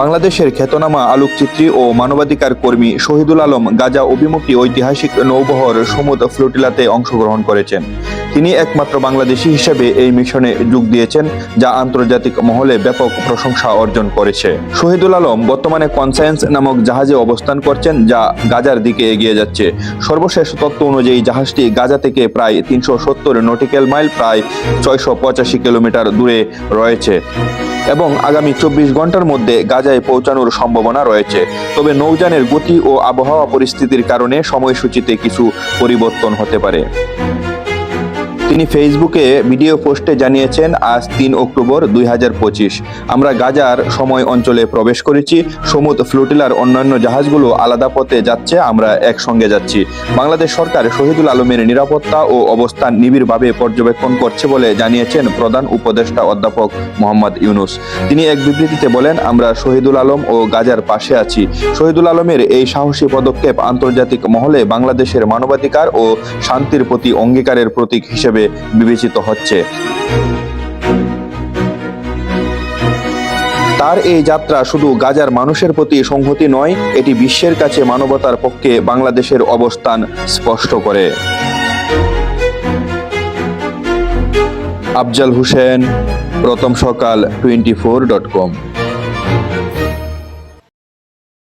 বাংলাদেশের খ্যাতনামা আলোকচিত্রী ও মানবাধিকার কর্মী শহীদুল আলম গাজা অভিমুখী ঐতিহাসিক নৌবহর সমুদ্র ফ্লোটিলাতে অংশগ্রহণ করেছেন। তিনি একমাত্র বাংলাদেশি হিসেবে এই মিশনে যোগ দিয়েছেন, যা আন্তর্জাতিক মহলে ব্যাপক প্রশংসা অর্জন করেছে। শহীদুল আলম বর্তমানে কনসায়েন্স নামক জাহাজে অবস্থান করছেন, যা গাজার দিকে এগিয়ে যাচ্ছে। সর্বশেষ তত্ত্ব অনুযায়ী, জাহাজটি গাজা থেকে প্রায় তিনশো সত্তর নটিক্যাল মাইল, প্রায় ছয়শো পঁচাশি কিলোমিটার দূরে রয়েছে এবং আগামী চব্বিশ ঘণ্টার মধ্যে গাজায় পৌঁছানোর সম্ভাবনা রয়েছে। তবে নৌযানের গতি ও আবহাওয়া পরিস্থিতির কারণে সময়সূচিতে কিছু পরিবর্তন হতে পারে। তিনি ফেসবুকে ভিডিও পোস্টে জানিয়েছেন, আজ তিন অক্টোবর দুই হাজার পঁচিশ। আমরা গাজার সময় অঞ্চলে প্রবেশ করেছি সমুদ ফ্লোটিলার অন্যান্য জাহাজগুলো আলাদা পথে যাচ্ছে, আমরা একসঙ্গে যাচ্ছি। বাংলাদেশ সরকার শহীদুল আলমের নিরাপত্তা ও অবস্থান নিবিড়ভাবে পর্যবেক্ষণ করছে বলে জানিয়েছেন প্রধান উপদেষ্টা অধ্যাপক মোহাম্মদ ইউনুস। তিনি এক বিবৃতিতে বলেন, আমরা শহীদুল আলম ও গাজার পাশে আছি। শহীদুল আলমের এই সাহসী পদক্ষেপ আন্তর্জাতিক মহলে বাংলাদেশের মানবাধিকার ও শান্তির প্রতি অঙ্গীকারের প্রতীক হিসেবে বিবেচিত হচ্ছে। তার এই যাত্রা শুধু গাজার মানুষের প্রতি সংহতি নয়, এটি বিশ্বের কাছে মানবতার পক্ষে বাংলাদেশের অবস্থান স্পষ্ট করে। আফজাল হোসেন, প্রথম সকাল টোয়েন্টি ফোর ডট কম